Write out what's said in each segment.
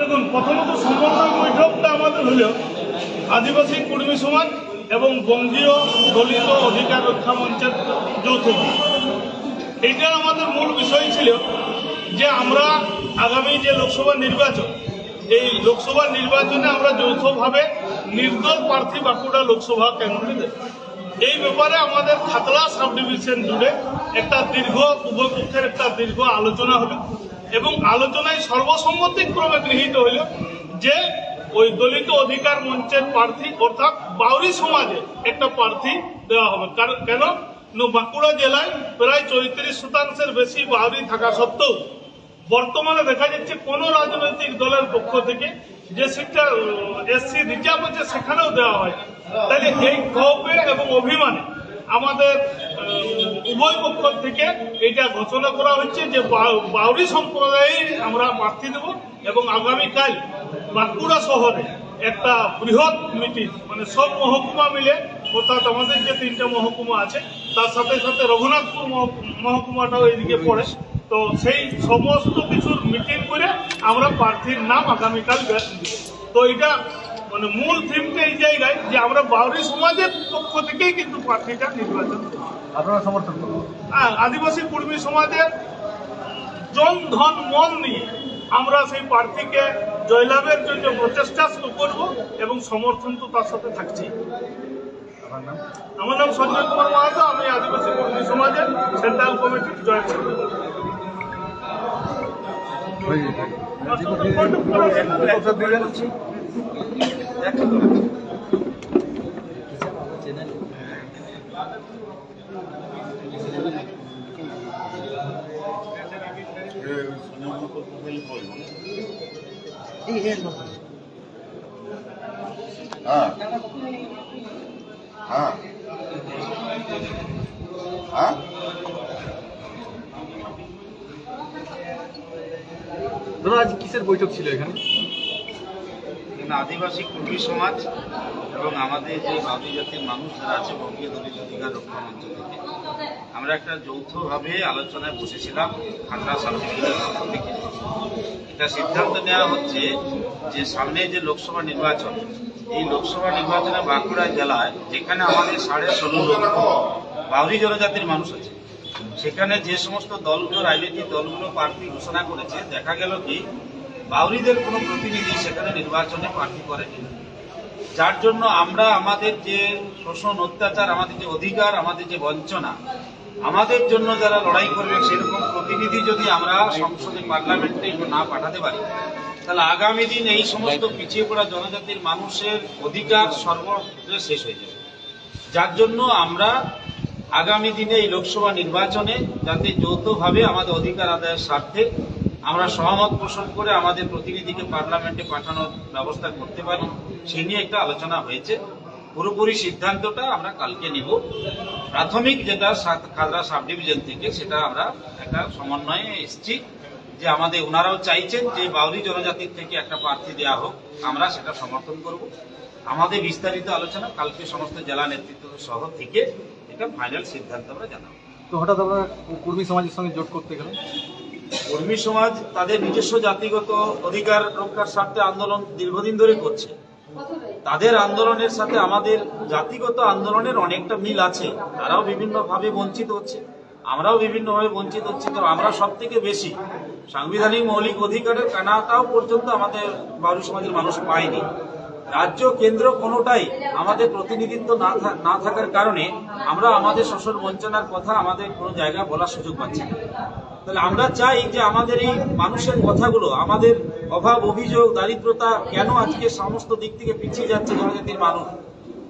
দেখুন প্রথমত সমন্বয় বৈঠকটা আমাদের হলো আদিবাসী কুর্মী সমাজ এবং বঙ্গীয় দলিত অধিকার রক্ষা মঞ্চের যৌথ এইটা আমাদের মূল বিষয় ছিল যে আমরা আগামী যে লোকসভা নির্বাচন, এই লোকসভা নির্বাচনে আমরা যৌথভাবে নির্দল প্রার্থী বাঁকুড়া লোকসভা কেন্দ্রে দেব। এই ব্যাপারে আমাদের খাতলা সাব ডিভিশন জুড়ে একটা দীর্ঘ, উভয় পক্ষের একটা দীর্ঘ আলোচনা হলো। এবং আলোচনায় সর্বসম্মতিক্রমে গৃহীত হইল যে ওই দলিত অধিকার মঞ্চের প্রার্থী অর্থাৎ বাউরি সমাজে একটা প্রার্থী দেওয়া হবে। কারণ- কেন? বাঁকুড়া জেলায় প্রায় চৌত্রিশ শতাংশের বেশি বাউরি থাকা সত্ত্বেও বর্তমানে দেখা যাচ্ছে কোন রাজনৈতিক দলের পক্ষ থেকে যে সিটটা এসসি রিজার্ভ আছে সেখানেও দেওয়া হয় তাহলে এই ক্ষোভে এবং অভিমানে আমাদের উভয় পক্ষ থেকে এটা ঘোষণা করা হচ্ছে যে বাউরি সম্প্রদায়ে আমরা প্রার্থী দেব এবং আগামীকাল বাঁকুড়া শহরে একটা বৃহৎ মিটিং মানে সব মহকুমা মিলে, অর্থাৎ আমাদের যে তিনটা মহকুমা আছে, তার সাথে সাথে রঘুনাথপুর মহকু- মহকুমাটাও এইদিকে পড়ে। তো সেই সমস্ত কিছুর মিটিং করে আমরা প্রার্থীর নাম আগামীকাল তো এটা মানে মূল থিমটা এই জায়গায় যে আমরা বাউরি সমাজের পক্ষ থেকেই কিন্তু প্রার্থীটা নির্বাচন। আপনারা সমর্থন আর আদিবাসী কুর্মী সমাজের জন ধন মন নিয়ে আমরা সেই প্রার্থীকে জয়লাভের জন্য প্রচেষ্টা শুরু করব এবং সমর্থন তো তার সাথে থাকছে আমার নাম সঞ্জয় কুমার মাহাতো আমি আদিবাসী কর্মী সমাজের সেন্ট্রাল কমিটির জয়েন্ট সেক্রেটারি। হয়ে আজ কিসের বৈঠক ছিল এখানে? আদিবাসী কুর্মী সমাজ এবং আমাদের যে বাউরি জাতির মানুষ যারা আছে, বঙ্গীয় দলিত অধিকার রক্ষা মঞ্চ থেকে। আমরা একটা যৌথভাবে আলোচনায় বসেছিলাম খাতড়া সাবডিভিশনের থেকে এটা সিদ্ধান্ত নেওয়া হচ্ছে যে সামনে যে লোকসভা নির্বাচন, এই লোকসভা নির্বাচনে বাঁকুড়া জেলায় যেখানে আমাদের সাড়ে ষোলো লক্ষ বাউরি জনজাতির মানুষ আছে, সেখানে যে সমস্ত দলগুলো, রাজনৈতিক দলগুলো প্রার্থী ঘোষণা করেছে, দেখা গেল কি বাউরিদের কোনো প্রতিনিধি সেখানে নির্বাচনে প্রার্থী করেনি। যার জন্য আমরা আমাদের যে শোষণ, অত্যাচার, আমাদের যে অধিকার, আমাদের যে বঞ্চনা, আমাদের জন্য যারা লড়াই করবে সেরকম প্রতিনিধি যদি আমরা সংসদে, পার্লামেন্টে না পাঠাতে পারি, তাহলে আগামী দিন এই সমস্ত পিছিয়ে পড়া জনজাতির মানুষের অধিকার সর্বত্র শেষ হয়ে যাবে। যার জন্য আমরা আগামী দিনে এই লোকসভা নির্বাচনে যাতে যৌথভাবে আমাদের অধিকার আদায়ের স্বার্থে আমরা সহমত পোষণ করে আমাদের প্রতিনিধিকে পার্লামেন্টে পাঠানোর ব্যবস্থা করতে পারি সেই নিয়ে একটা আলোচনা হয়েছে। পুরোপুরি সিদ্ধান্তটা আমরা কালকে নিব। প্রাথমিক যেটা খাদরা সাব ডিভিশন থেকে, সেটা আমরা একটা সমন্বয়ে এসেছি যে আমাদের ওনারাও চাইছেন যে বাউরি জনজাতির থেকে একটা প্রার্থী দেওয়া হোক, আমরা সেটা সমর্থন করব। আমাদের বিস্তারিত আলোচনা কালকে সমস্ত জেলা নেতৃত্ব সহ থেকে এটা ফাইনাল সিদ্ধান্ত আমরা জানাব। তো হঠাৎ আমরা কর্মী সমাজের সঙ্গে জোট করতে গেলেন? কর্মী সমাজ তাদের নিজস্ব জাতিগত অধিকার রক্ষার স্বার্থে আন্দোলন দীর্ঘদিন ধরে করছে। তাদের আন্দোলনের সাথে আমাদের জাতিগত আন্দোলনের অনেকটা মিল আছে। তারাও বিভিন্নভাবে বঞ্চিত হচ্ছে। আমরাও বিভিন্নভাবে বঞ্চিত হচ্ছি। তো আমরা সব থেকে বেশি সাংবিধানিক মৌলিক অধিকারের কানাটাও পর্যন্ত আমাদের বাউরি সমাজের মানুষ পায়নি। রাজ্য কেন্দ্র কোনোটাই আমাদের প্রতিনিধিত্ব না না থাকার কারণে আমরা আমাদের শোষণ বঞ্চনার কথা আমাদের কোনো জায়গায় বলার সুযোগ পাচ্ছি না। তাহলে আমরা চাই যে আমাদের এই মানুষের কথাগুলো, আমাদের অভাব, অভিযোগ, দারিদ্রতা কেন আজকে সমস্ত দিক থেকে পিছিয়ে যাচ্ছে জনজাতির মানুষ?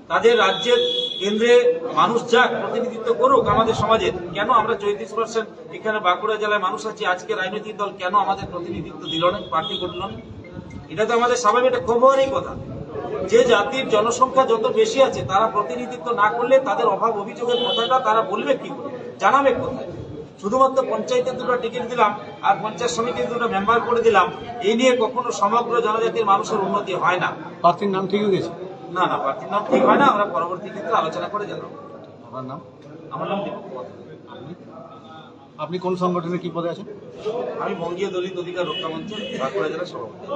তাদের রাজ্যের কেন্দ্রে মানুষ যাক, প্রতিনিধিত্ব করুক আমাদের সমাজের, কেন আমরা চৌত্রিশ পার্সেন্ট এখানে বাঁকুড়া জেলায় মানুষ আছি আজকে রাজনৈতিক দল কেন আমাদের প্রতিনিধিত্ব দিল না, পার্টি করল না? এটা তো আমাদের স্বাভাবিক একটা খবরই কথা। যে জাতির জনসংখ্যা যত বেশি আছে, তারা প্রতিনিধিত্ব না করলে তাদের অভাব, অভিযোগের কথাটা তারা বলবে কি করে? জানাবে কোথায়? শুধুমাত্র পঞ্চায়েতের দুটো টিকিট দিলাম আর পঞ্চায়েত সমিতির দুটো মেম্বার করে দিলাম এই নিয়ে কখনো সমগ্র জনজাতির মানুষের উন্নতি হয় না। প্রার্থীর নাম ঠিক হয়ে গেছে না না প্রার্থীর নাম ঠিক হয় না আমরা পরবর্তী ক্ষেত্রে আলোচনা করে জানাব। আমার নাম? আমার নাম দীপক আপনি? কোন সংগঠনে কি পদে আছেন? আমি বঙ্গীয় দলিত অধিকার রক্ষা মঞ্চের বাঁকুড়া জেলা সভাপতি।